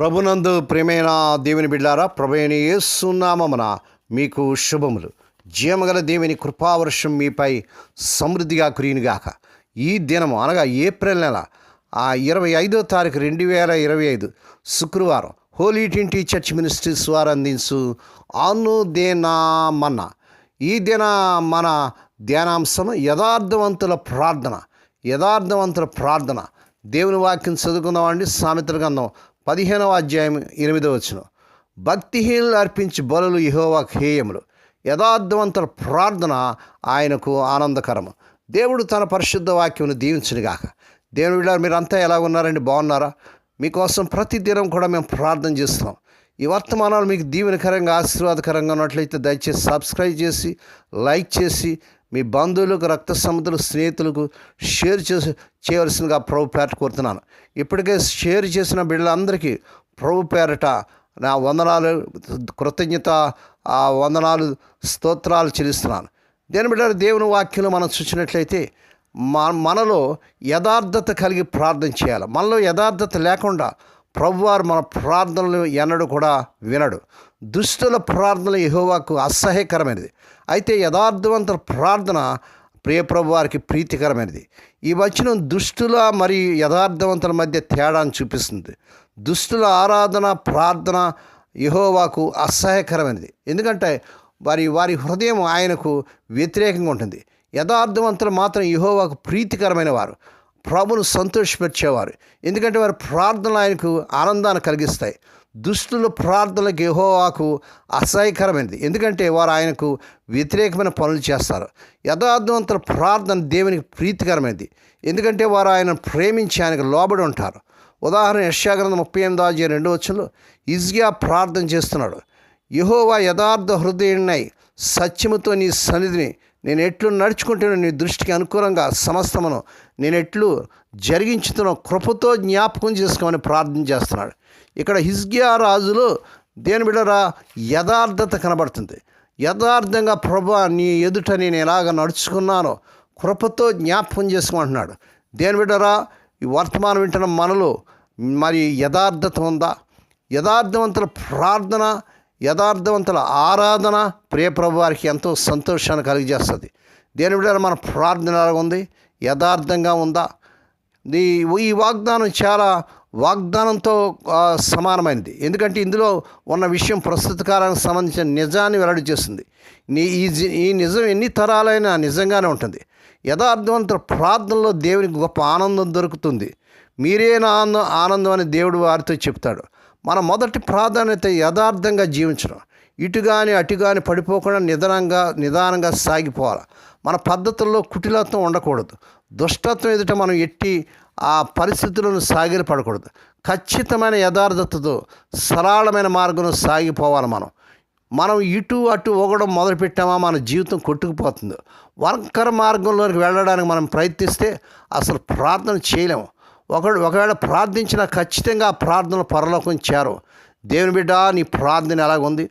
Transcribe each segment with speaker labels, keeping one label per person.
Speaker 1: ప్రభునందు ప్రేమైన దేవుని బిడ్డారా ప్రభుని ఏసునామమున మీకు శుభములు. జీవగల దేవుని కృపావర్షం మీపై సమృద్ధిగా కురియునుగాక. ఈ దినము అనగా ఏప్రిల్ నెల ఆ ఇరవై ఐదో తారీఖు రెండు వేల ఇరవై ఐదు శుక్రవారం హోలీ ట్వంటీ చర్చ్ మినిస్ట్రీస్ వారు అందించు అనుదేనామన్న ఈ దిన మన ధ్యానాంశం యథార్థవంతుల ప్రార్థన యథార్థవంతుల ప్రార్థన. దేవుని వాక్యం చదువుకుందామండి సామెతల గంధం పదిహేనవ అధ్యాయం ఎనిమిదవ వచ్చిన భక్తిహీనులు అర్పించి బలులు యహోవా హేయములు. యథార్థవంతుల ప్రార్థన ఆయనకు ఆనందకరము. దేవుడు తన పరిశుద్ధ వాక్యమును దీవించునిగాక దేవుని మీరంతా ఎలా ఉన్నారండి? బాగున్నారా? మీకోసం ప్రతిదినం కూడా మేము ప్రార్థన చేస్తున్నాం. ఈ వర్తమానాలు మీకు దీవెనకరంగా ఆశీర్వాదకరంగా ఉన్నట్లయితే దయచేసి సబ్స్క్రైబ్ చేసి లైక్ చేసి మీ బంధువులకు రక్త సముద్రులు స్నేహితులకు షేర్ చేసి చేయవలసిందిగా ప్రభు పేరట కోరుతున్నాను. ఇప్పటికే షేర్ చేసిన బిడ్డలందరికీ ప్రభు పేరట నా వందనాలు కృతజ్ఞత ఆ వందనాలు స్తోత్రాలు చెల్లిస్తున్నాను. దేని బిడ్డ దేవుని వాక్యంలో మనం చూసినట్లయితే మన మనలో యథార్థత కలిగి ప్రార్థన చేయాలి. మనలో యథార్థత లేకుండా ప్రభువారు మన ప్రార్థనలు ఎన్నడూ కూడా వినడు. దుష్టుల ప్రార్థన యహోవాకు అసహ్యకరమైనది. అయితే యథార్థవంతుల ప్రార్థన ప్రియప్రభు వారికి ప్రీతికరమైనది. ఈ వచనం దుష్టుల మరియు యథార్థవంతుల మధ్య తేడాను చూపిస్తుంది. దుష్టుల ఆరాధన ప్రార్థన యహోవాకు అసహ్యకరమైనది. ఎందుకంటే వారి వారి హృదయం ఆయనకు వ్యతిరేకంగా ఉంటుంది. యథార్థవంతులు మాత్రం యహోవాకు ప్రీతికరమైన వారు ప్రభును సంతోషపరిచేవారు. ఎందుకంటే వారి ప్రార్థనలు ఆయనకు ఆనందాన్ని కలిగిస్తాయి. దుష్టుల ప్రార్థనలకు యహోవాకు అసహ్యకరమైనది. ఎందుకంటే వారు ఆయనకు వ్యతిరేకమైన పనులు చేస్తారు. యథార్థవంతుల ప్రార్థన దేవునికి ప్రీతికరమైనది. ఎందుకంటే వారు ఆయన ప్రేమించి ఆయనకు లోబడి ఉంటారు. ఉదాహరణ యశాగ్రంథం ముప్పై ఎనిమిది అధ్యాయం రెండో వచ్చంలో ఇజ్గా ప్రార్థన చేస్తున్నాడు. యహోవా యథార్థ హృదయుడినై సత్యముతో నీ సన్నిధిని నేను ఎట్లు నడుచుకుంటున్నా నీ దృష్టికి అనుకూలంగా సమస్తమును నేను ఎట్లు జరిగించుతున్న కృపతో జ్ఞాపకం చేసుకోమని ప్రార్థన చేస్తున్నాడు. ఇక్కడ హిజ్గియా రాజులు దేని బిడరా యథార్థత కనబడుతుంది. యథార్థంగా ప్రభు నీ ఎదుట నేను ఎలాగ నడుచుకున్నానో కృపతో జ్ఞాపకం చేసుకోమంటున్నాడు. దేని బిడ్డరా ఈ వర్తమానం వింటున్న మనలో మరి యథార్థత ఉందా? యథార్థవంతుల ప్రార్థన యథార్థవంతుల ఆరాధన ప్రియప్రభు వారికి ఎంతో సంతోషాన్ని కలిగజేస్తుంది. దేని బిడ్డ మన ప్రార్థన ఉంది? యథార్థంగా ఉందా? ఈ ఈ వాగ్దానం చాలా వాగ్దానంతో సమానమైనది ఎందుకంటే ఇందులో ఉన్న విషయం ప్రస్తుత కాలానికి సంబంధించిన నిజాన్ని వెల్లడి చేస్తుంది. నీ ఈ ఈ నిజం ఎన్ని తరాలైనా నిజంగానే ఉంటుంది. యథార్థవంతుల ప్రార్థనలో దేవునికి గొప్ప ఆనందం దొరుకుతుంది. మీరే నా ఆనందం ఆనందం అని దేవుడు వారితో చెప్తాడు. మన మొదటి ప్రాధాన్యత యథార్థంగా జీవించడం. ఇటు కానీ అటు కానీ పడిపోకుండా నిదానంగా నిదానంగా సాగిపోవాలి. మన పద్ధతుల్లో కుటిలత్వం ఉండకూడదు. దుష్టత్వం ఎదుట మనం ఎట్టి ఆ పరిస్థితులను సాగిలి పడకూడదు. ఖచ్చితమైన యథార్థతతో సరళమైన మార్గంలో సాగిపోవాలి మనం. మనం ఇటు అటు ఒకడం మొదలుపెట్టామా మన జీవితం కొట్టుకుపోతుంది. వంకర మార్గంలోకి వెళ్ళడానికి మనం ప్రయత్నిస్తే అసలు ప్రార్థన చేయలేము. ఒకడు ఒకవేళ ప్రార్థించిన ఖచ్చితంగా ప్రార్థన పరలోకం చేరు దేవుని బిడ్డ నీ ప్రార్థన ఎలాగుంది?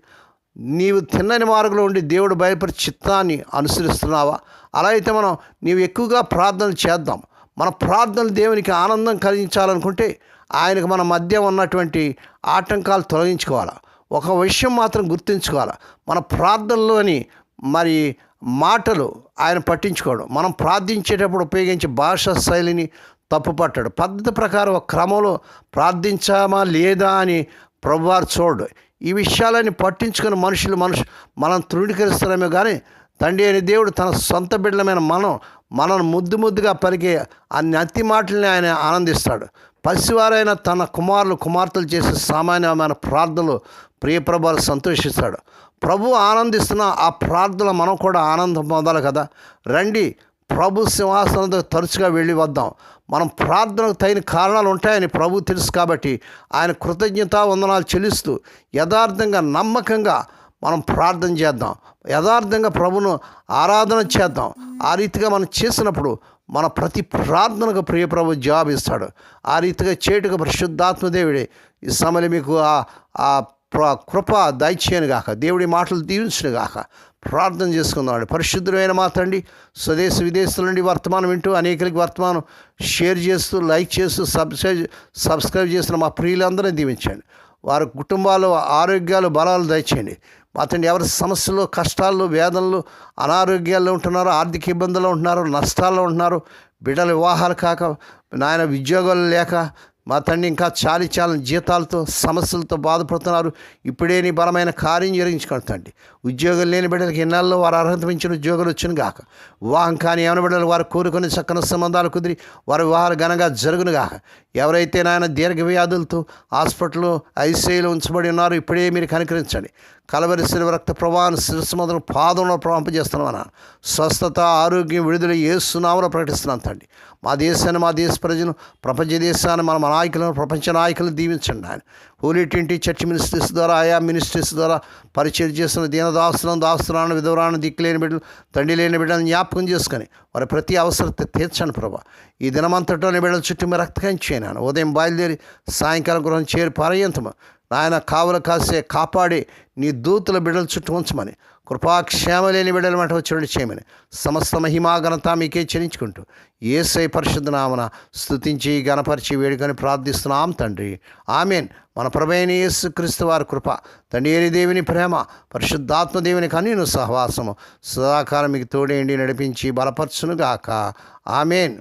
Speaker 1: నీవు తిన్నని మార్గంలో ఉండి దేవుడు బయలుపరి చిత్తాన్ని అనుసరిస్తున్నావా? అలా అయితే మనం నీవు ఎక్కువగా ప్రార్థన చేద్దాం. మన ప్రార్థనలు దేవునికి ఆనందం కలిగించాలనుకుంటే ఆయనకు మన మధ్య ఉన్నటువంటి ఆటంకాలు తొలగించుకోవాలి. ఒక విషయం మాత్రం గుర్తుంచుకోవాలి. మన ప్రార్థనలోని మరి మాటలు ఆయన పట్టించుకోవడం మనం ప్రార్థించేటప్పుడు ఉపయోగించే భాషా శైలిని తప్పుపట్టాడు. పద్ధతి ప్రకారం ఒక క్రమంలో ప్రార్థించామా లేదా అని ప్రభువారు చూడు ఈ విషయాలని పట్టించుకుని మనుషులు మనుషు మనం తృణీకరిస్తున్నామే కానీ తండ్రి అని దేవుడు తన సొంత బిడ్డలమైన మనం మనను ముద్దు ముద్దుగా పలికే అన్ని అతి మాటల్ని ఆయన ఆనందిస్తాడు. పసివారైన తన కుమారులు కుమార్తెలు చేసే సామాన్యమైన ప్రార్థనలు ప్రియప్రభాలు సంతోషిస్తాడు. ప్రభు ఆనందిస్తున్న ఆ ప్రార్థన మనం కూడా ఆనందం పొందాలి కదా. రండి ప్రభు సింహాసనంతో తరచుగా వెళ్ళి వద్దాం. మనం ప్రార్థనకు తగిన కారణాలు ఉంటాయని ప్రభు తెలుసు కాబట్టి ఆయన కృతజ్ఞత వందనాలు చెల్లిస్తూ యథార్థంగా నమ్మకంగా మనం ప్రార్థన చేద్దాం. యథార్థంగా ప్రభును ఆరాధన చేద్దాం. ఆ రీతిగా మనం చేసినప్పుడు మన ప్రతి ప్రార్థనకు ప్రియ ప్రభు జవాబు ఇస్తాడు ఆ రీతిగా చేటుకు పరిశుద్ధాత్మదేవుడే ఈ సమయంలో మీకు ఆ ప్ర- కృప దయచేయను గాక దేవుడి మాటలు దీవించును గాక ప్రార్థన చేసుకుందామండి పరిశుద్ధమైన మా తండ్రి స్వదేశ విదేశాల నుండి వర్తమానం వింటూ అనేకలకి వర్తమానం షేర్ చేస్తూ లైక్ చేస్తూ సబ్స్క్రైబ్ సబ్స్క్రైబ్ చేస్తున్న మా ప్రియులందరినీ దీవించండి. వారి కుటుంబాలు ఆరోగ్యాలు బలాలు దయచేయండి. మా ఎవరి సమస్యలు కష్టాల్లో వేదనలు అనారోగ్యాల్లో ఉంటున్నారో ఆర్థిక ఇబ్బందుల్లో ఉంటున్నారో నష్టాల్లో ఉంటున్నారు బిడ్డల వివాహాలు కాక నాయన ఉద్యోగాలు లేక మా తండ్రి ఇంకా చాలి చాలని జీతాలతో సమస్యలతో బాధపడుతున్నారు. ఇప్పుడే నీ బలమైన కార్యం జరిగించుకోండి తండ్రి. ఉద్యోగం లేని బిడ్డలకు ఎన్నాళ్ళలో వారు అర్హత మించిన ఉద్యోగాలు వచ్చిన గాక. వివాహం కానీ ఏమైనా బిడ్డలు వారు కోరుకుని చక్కని సంబంధాలు కుదిరి వారి వివాహాలు ఘనంగా జరుగును గాక. ఎవరైతే నాయన దీర్ఘ వ్యాధులతో హాస్పిటల్లో ఐసీఐలో ఉంచబడి ఉన్నారో ఇప్పుడే మీరు కనికరించండి. కలవరి శిలువ రక్త ప్రభావాన్ని శిరస్సు మొదలు పాదంలో ప్రవంపజేస్తున్నామన్నా స్వస్థత ఆరోగ్యం విడుదల ఏసునామలో ప్రకటిస్తున్నాను తండ్రి. మా దేశాన్ని మా దేశ ప్రజలు ప్రపంచ దేశాన్ని మన నాయకులను ప్రపంచ నాయకులను దీవించండి ఆయన హోలీ ట్వంటీ చర్చ్ మినిస్ట్రీస్ ద్వారా ఆయా మినిస్ట్రీస్ ద్వారా పరిచయం చేస్తున్న దీనదాసులను దాస్తులను విధవరాను దిక్కులేని బిడ్డలు తండ్రి లేని బిడ్డలను జ్ఞాపకం చేసుకొని వారి ప్రతి అవసరత తీర్చండి ప్రభా. ఈ దినమంతటోని బిడ్డల చుట్టూ మీరు రక్తకం చేయను ఉదయం బయలుదేరి సాయంకాలం గృహం చేరి పర్యంతము నాయన కావలు కాసే కాపాడి నీ దూతుల బిడ్డల చుట్టూ ఉంచమని. కృపాక్షేమ లేని బిడ్డలు మాట వచ్చి చేయమని. సమస్త మహిమాఘనత మీకే చెల్లించుకుంటూ ఏసై పరిశుద్ధ నామన గణపరిచి వేడుకొని ప్రార్థిస్తున్నాం తండ్రి. ఆమెన్. మన ప్రభైన యేసు క్రీస్తు వారి కృప తండ్రి దేవుని ప్రేమ పరిశుద్ధాత్మ దేవుని కనీను సహవాసము సదాకాలం మీకు తోడేండి నడిపించి బలపరచునుగాక. ఆమెన్.